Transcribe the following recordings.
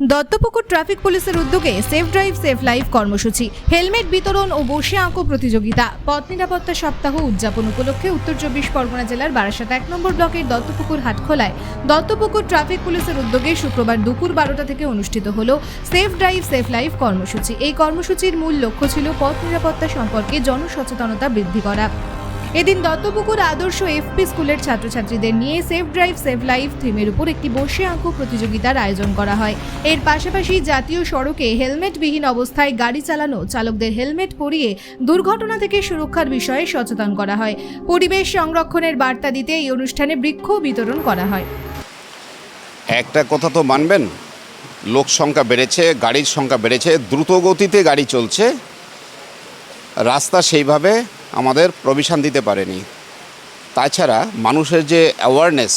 Duttapukur traffic পুলিশের উদ্যোগে safe drive, safe life কর্মসূচি, হেলমেট বিতরণ ও বসে আঁকো প্রতিযোগিতা। পথ নিরাপত্তা সপ্তাহ উদযাপন উপলক্ষে উত্তর চব্বিশ পরগনা জেলার বারাসাত এক নম্বর ব্লকের দত্তপুকুর হাটখোলায় দত্তপুকুর ট্রাফিক পুলিশের উদ্যোগে শুক্রবার দুপুর বারোটা থেকে অনুষ্ঠিত হল সেফ ড্রাইভ, সেফ লাইফ কর্মসূচি। এই কর্মসূচির মূল লক্ষ্য ছিল পথ নিরাপত্তা সম্পর্কে জনসচেতনতা বৃদ্ধি করা। এদিন দত্তপুকুর আদর্শ এফপি স্কুলের ছাত্রছাত্রীদের নিয়ে সেফ ড্রাইভ সেভ লাইফ থিমের উপর একটি বসে আঁকো প্রতিযোগিতার আয়োজন করা হয়। এর পাশাপাশি জাতীয় সড়কে হেলমেটবিহীন অবস্থায় গাড়ি চালানো, চালকদের হেলমেট পরিয়ে দুর্ঘটনা থেকে সুরক্ষার বিষয়ে সচেতন করা হয়। পরিবেশ সংরক্ষণের বার্তা দিতে এই অনুষ্ঠানে বৃক্ষ বিতরণ করা হয়। একটা কথা তো মানবেন, লোক সংখ্যা বেড়েছে, গাড়ির সংখ্যা বেড়েছে দ্রুত গতিতে গাড়ি চলছে। রাস্তা সেইভাবে আমাদের প্রভিশন দিতে পারেনি। তাছাড়া মানুষের যে অ্যাওয়ারনেস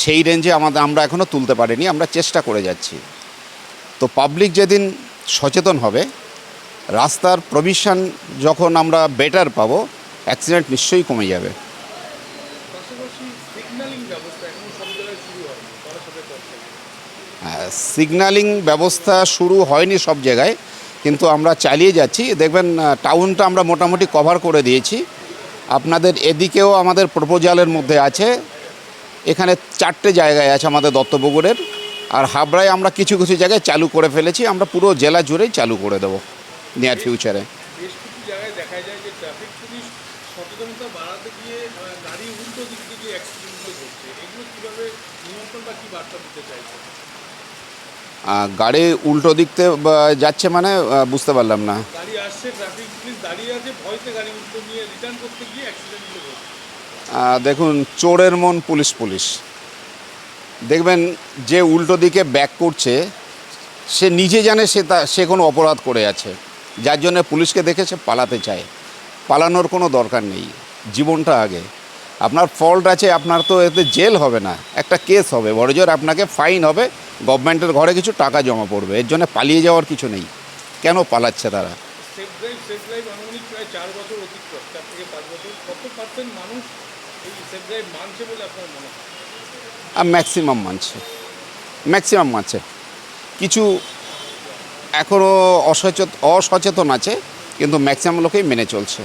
সেই রেঞ্জে আমাদের আমরা এখনও তুলতে পারিনি আমরা চেষ্টা করে যাচ্ছি। তো পাবলিক যেদিন সচেতন হবে রাস্তার প্রভিশন যখন আমরা বেটার পাবো অ্যাক্সিডেন্ট নিশ্চয়ই কমে যাবে। সিগন্যালিং ব্যবস্থা শুরু হয়নি সব জায়গায় কিন্তু আমরা চালিয়ে যাচ্ছি। দেখবেন টাউনটা আমরা মোটামুটি কভার করে দিয়েছি। আপনাদের এদিকেও আমাদের প্রপোজালের মধ্যে আছে। এখানে চারটে জায়গায় আছে আমাদের দত্তপুকুরের। আর হাবড়ায় আমরা কিছু কিছু জায়গায় চালু করে ফেলেছি। আমরা পুরো জেলা জুড়েই চালু করে দেবো নিয়ার ফিউচারে গাড়ি উল্টো দিক থেকে এগুলো কীভাবে নিয়ন্ত্রণ বা কী বার্তা দিতে চাইছে গাড়ি উল্টো দিকতে যাচ্ছে মানে বুঝতে পারলাম না। দেখুন চোরের মন পুলিশ পুলিশ। দেখবেন যে উল্টো দিকে ব্যাক করছে সে নিজে জানে সে তা সে কোনো অপরাধ করে আছে। যার জন্য পুলিশকে দেখে সে পালাতে চায়। পালানোর কোনো দরকার নেই। জীবনটা আগে। আপনার ফল্ট আছে আপনার তো এতে জেল হবে না। একটা কেস হবে বড় বড়জোর আপনাকে ফাইন হবে গভর্নমেন্টের ঘরে কিছু টাকা জমা পড়বে এর জন্য পালিয়ে যাওয়ার কিছু নেই। কেন পালাচ্ছে তারা? ম্যাক্সিমাম মানছে ম্যাক্সিমাম মানছে। কিছু এখনও অসচেত অসচেতন আছে কিন্তু ম্যাক্সিমাম লোকেই মেনে চলছে।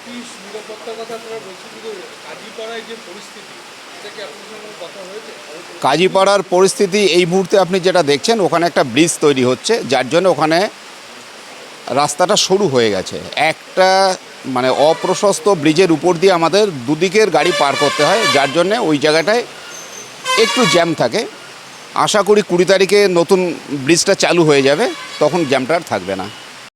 যাত্রী নিরাপত্তার কথা আপনারা বলছেন, কিন্তু কাজীপাড়ায় যে পরিস্থিতি কাজীপাড়ার পরিস্থিতি এই মুহূর্তে আপনি যেটা দেখছেন, ওখানে একটা ব্রিজ তৈরি হচ্ছে, যার জন্য ওখানে রাস্তাটা সরু হয়ে গেছে। একটা মানে অপ্রশস্ত ব্রিজের উপর দিয়ে আমাদের দুদিকের গাড়ি পার করতে হয়, যার জন্যে ওই জায়গাটায় একটু জ্যাম থাকে। আশা করি কুড়ি তারিখে নতুন ব্রিজটা চালু হয়ে যাবে, তখন জ্যামটা আর থাকবে না।